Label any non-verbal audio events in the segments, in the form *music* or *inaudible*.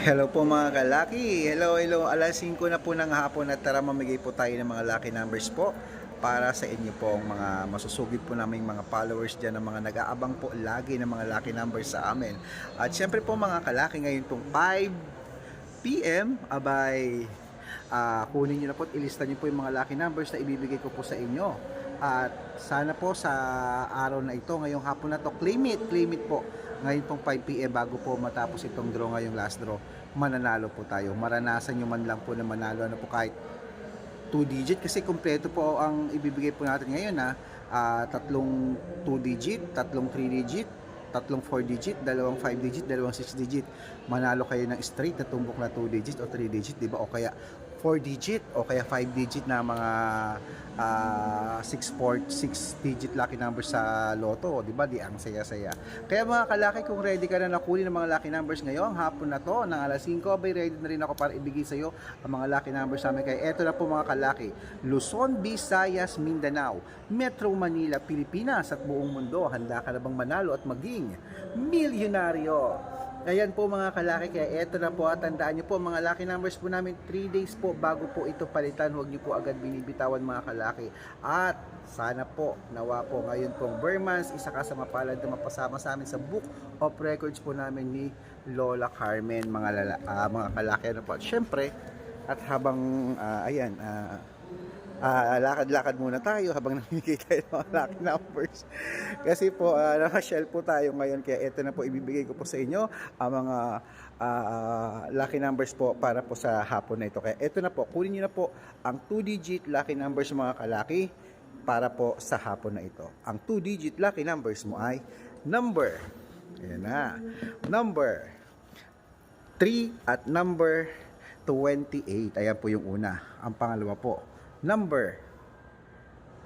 Hello po mga kalaki. Hello, hello. Alas 5 na po ng hapon at tara mamigay po tayo ng mga lucky numbers po para sa inyo po ang mga masusugid po namin mga followers dyan ng mga nag-aabang po lagi ng mga lucky numbers sa amin. At syempre po mga kalaki ngayon pong 5 p.m. abay ah, kunin nyo na po at ilista nyo po yung mga lucky numbers na ibibigay ko po sa inyo. At sana po sa araw na ito, ngayong hapon na to, claim it, claim it po. Ngayon pong 5pm bago po matapos itong draw ngayong last draw, mananalo po tayo. Maranasan nyo man lang po na manalo ano po kahit 2 digit kasi kumpleto po ang ibibigay po natin ngayon na tatlong 2 digit, tatlong 3 digit, tatlong 4 digit, dalawang 5 digit, dalawang 6 digit. Manalo kayo ng straight na tumbok na 2 digit o 3 digit, di ba? O kaya 4 digit o kaya 5 digit na mga ah, 6 4 6 digit lucky numbers sa loto, di ba? Di ang saya-saya. Kaya mga kalaki, kung ready ka na nakuli ng mga lucky numbers ngayong hapon na to, ng alas 5, abay ready na rin ako para ibigay sa iyo ang mga lucky numbers namin. Kaya eto na po mga kalaki, Luzon, Visayas, Mindanao, Metro Manila, Pilipinas at buong mundo. Handa ka na bang manalo at maging milyonaryo? Ayan po mga kalaki, kaya eto na po at tandaan nyo po mga lucky numbers po namin 3 days po bago po ito palitan. Huwag nyo po agad binibitawan mga kalaki. At sana po, nawa po ngayon pong Burmans, isa ka sa mapalad na mapasama sa amin sa Book of Records po namin ni Lola Carmen, mga, lala, ah, mga kalaki. Ano po. At syempre, at habang, ah, ayan, ah, Ah, lakad-lakad muna tayo habang *laughs* namimigay tayo ng mga lucky numbers. Kasi po, uh, naka-shell po tayo ngayon. Kaya ito na po, ibibigay ko po sa inyo ang mga ah, lucky numbers po para po sa hapon na ito. Kaya ito na po, kunin nyo na po ang 2-digit lucky numbers mga kalaki para po sa hapon na ito. Ang 2-digit lucky numbers mo ay number, ayan na, number 3 at number 28. Ayan po yung una. Ang pangalawa po, number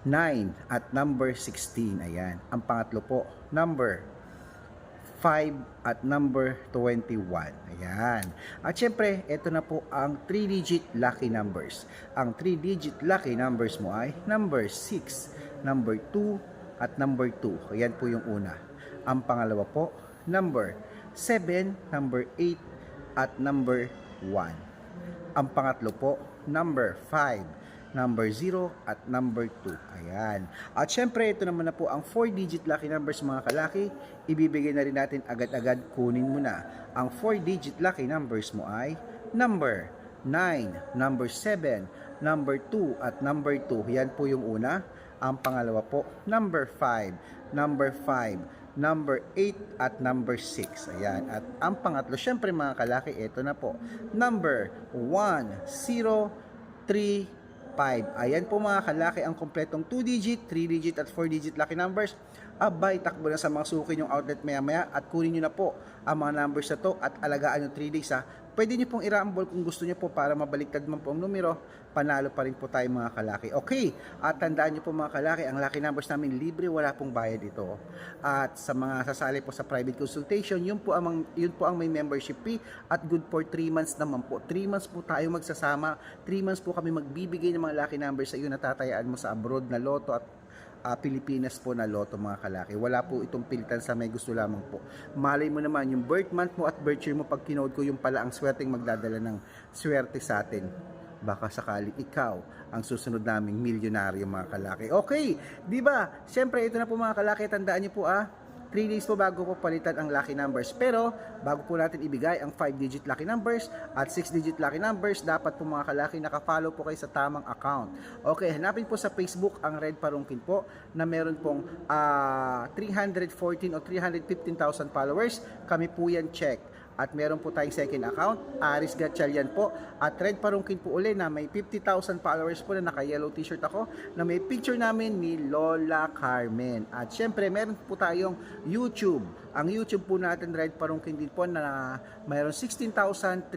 9 at number 16. Ayan. Ang pangatlo po, number 5 at number 21. Ayan. At syempre, ito na po ang 3-digit lucky numbers. Ang 3-digit lucky numbers mo ay number 6, number 2, at number 2. Ayan po yung una. Ang pangalawa po, number 7, number 8, at number 1. Ang pangatlo po, number 5, number 0, at number 2. Ayan. At syempre, ito naman na po ang 4-digit lucky numbers mga kalaki. Ibibigay na rin natin agad-agad. Kunin mo na. Ang 4-digit lucky numbers mo ay number 9, number 7, number 2, at number 2. Yan po yung una. Ang pangalawa po, number 5, number 5, number 8 at number 6. Ayan. At ang pangatlo, syempre mga kalaki, ito na po. Number 1, 0, 3, 5. Ayan po mga kalaki ang kompletong 2-digit, 3-digit at 4-digit lucky numbers. Abay, takbo na sa mga suki yung outlet maya maya at kunin nyo na po ang mga numbers na to at alagaan yung 3 days ha. Pwede nyo pong i-rumble kung gusto nyo po para mabaliktad man po ang numero, panalo pa rin po tayo mga kalaki. Okay, at tandaan nyo po mga kalaki, ang lucky numbers namin libre, wala pong bayad ito. At sa mga sasali po sa private consultation, yun po ang, yun po ang may membership fee at good for 3 months naman po. 3 months po tayo magsasama, 3 months po kami magbibigay ng mga lucky numbers sa iyo na tatayaan mo sa abroad na loto at ah, Pilipinas po na loto mga kalaki. Wala po itong pilitan sa may gusto lamang po. Malay mo naman yung birth month mo at birth year mo pag kinood ko yung pala ang swerteng magdadala ng swerte sa atin. Baka sakali ikaw ang susunod naming milyonaryo mga kalaki. Okay, di ba? Siyempre ito na po mga kalaki, tandaan niyo po ah, 3 days po bago po palitan ang lucky numbers. Pero, bago po natin ibigay ang 5-digit lucky numbers at 6-digit lucky numbers, dapat po mga kalaki nakafollow po kayo sa tamang account. Okay, hanapin po sa Facebook ang Red Parungkin po na meron pong ah, 314 o 315,000 followers. Kami po yan check. At meron po tayong second account, Aris Gatchalian po. At Red Parungkin po uli na may 50,000 followers po na naka-yellow t-shirt ako na may picture namin ni Lola Carmen. At syempre, meron po tayong YouTube. Ang YouTube po natin, Red Parungkin din po na mayroon 16,300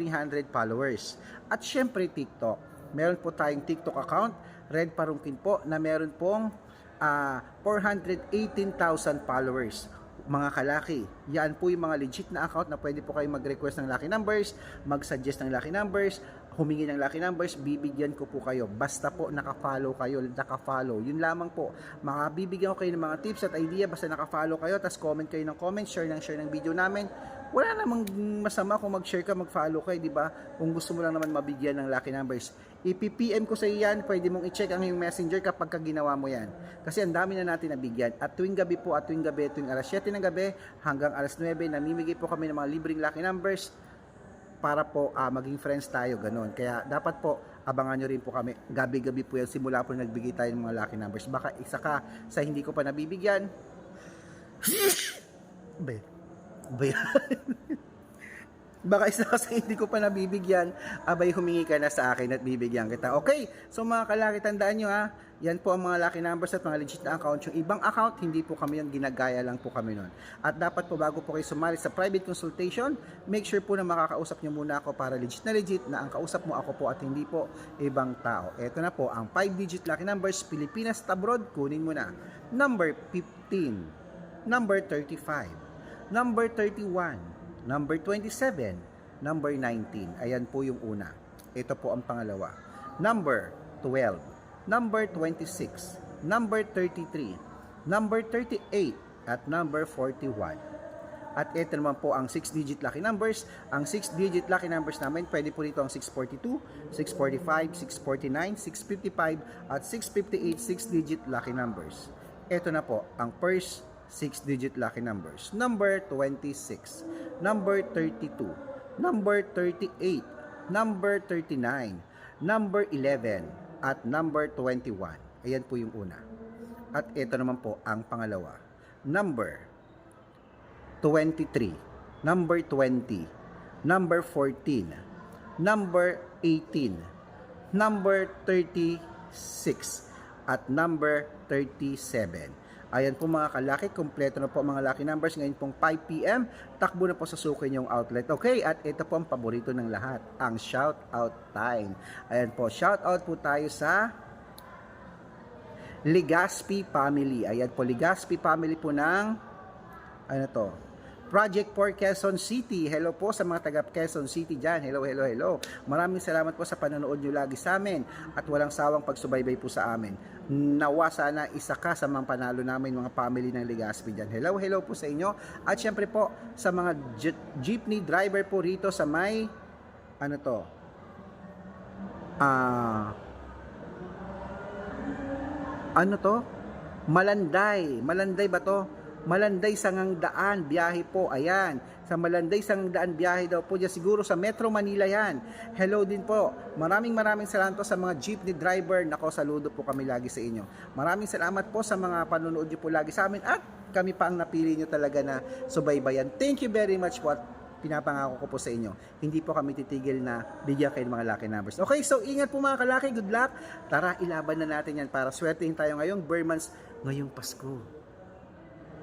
followers. At syempre, TikTok. Meron po tayong TikTok account, Red Parungkin po, na meron pong ah, 418,000 followers mga kalaki. Yan po yung mga legit na account na pwede po kayo mag-request ng lucky numbers, mag-suggest ng lucky numbers, humingi ng lucky numbers, bibigyan ko po kayo. Basta po naka-follow kayo, naka-follow. Yun lamang po. Makabibigyan ko kayo ng mga tips at idea basta naka-follow kayo, tapos comment kayo ng comment, share ng share ng video namin. Wala namang masama kung mag-share ka, mag-follow ka, eh, di ba? Kung gusto mo lang naman mabigyan ng lucky numbers. I-PM ko sa iyo yan, pwede mong i-check ang iyong messenger kapag ka ginawa mo yan. Kasi ang dami na natin nabigyan. At tuwing gabi po, at tuwing gabi, tuwing alas 7 ng gabi hanggang alas 9, namimigay po kami ng mga libreng lucky numbers para po ah, maging friends tayo, ganun. Kaya dapat po, abangan nyo rin po kami. Gabi-gabi po yan, simula po nagbigay tayo ng mga lucky numbers. Baka isa ka sa hindi ko pa nabibigyan. *laughs* Be. Be. *laughs* Baka isa ka sa hindi ko pa nabibigyan, abay humingi ka na sa akin at bibigyan kita. Okay, so mga kalaki, tandaan nyo ha, yan po ang mga lucky numbers at mga legit na account. Yung ibang account, hindi po kami yan, ginagaya lang po kami nun. At dapat po bago po kayo sumali sa private consultation, make sure po na makakausap nyo muna ako para legit na legit na ang kausap mo ako po at hindi po ibang tao. Ito na po, ang 5-digit lucky numbers, Pilipinas at abroad, kunin mo na. Number 15, number 35, number 31, number 27, number 19. Ayan po yung una. Ito po ang pangalawa. Number 12, number 26, number 33, number 38, at number 41. At ito naman po ang 6-digit lucky numbers. Ang 6-digit lucky numbers namin, pwede po dito ang 642, 645, 649, 655, at 658 6-digit lucky numbers. Ito na po ang first 6-digit lucky numbers. Number 26, number 32, number 38, number 39, number 11, at number 21. Ayan po yung una. At ito naman po ang pangalawa. Number 23, number 20, number 14, number 18, number 36, at number 37. Ayan po mga kalaki, kompleto na po mga lucky numbers ngayon pong 5pm. Takbo na po sa suki yung outlet. Okay, at ito po ang paborito ng lahat, ang shout out time. Ayan po, shout out po tayo sa Ligaspi Family. Ayan po, Ligaspi Family po ng ano to? Project for Quezon City. Hello po sa mga taga Quezon City dyan. Hello, hello, hello. Maraming salamat po sa panonood nyo lagi sa amin at walang sawang pagsubaybay po sa amin. Nawa sana isa ka sa mga panalo namin mga family ng Ligaspi dyan. Hello, hello po sa inyo. At syempre po sa mga je- jeepney driver po rito sa may ano to? Ah ano to? Malanday. Malanday ba to? Malanday Sangang Daan, biyahe po. Ayan. Sa Malanday Sangang Daan, biyahe daw po dyan. Siguro sa Metro Manila yan. Hello din po. Maraming maraming salamat po sa mga jeepney driver. Nako, saludo po kami lagi sa inyo. Maraming salamat po sa mga panonood nyo po lagi sa amin. At kami pa ang napili nyo talaga na subaybayan. Thank you very much po at pinapangako ko po sa inyo. Hindi po kami titigil na bigyan kayo ng mga lucky numbers. Okay, so ingat po mga kalaki. Good luck. Tara, ilaban na natin yan para swertein tayo ngayong Burmans ngayong Pasko.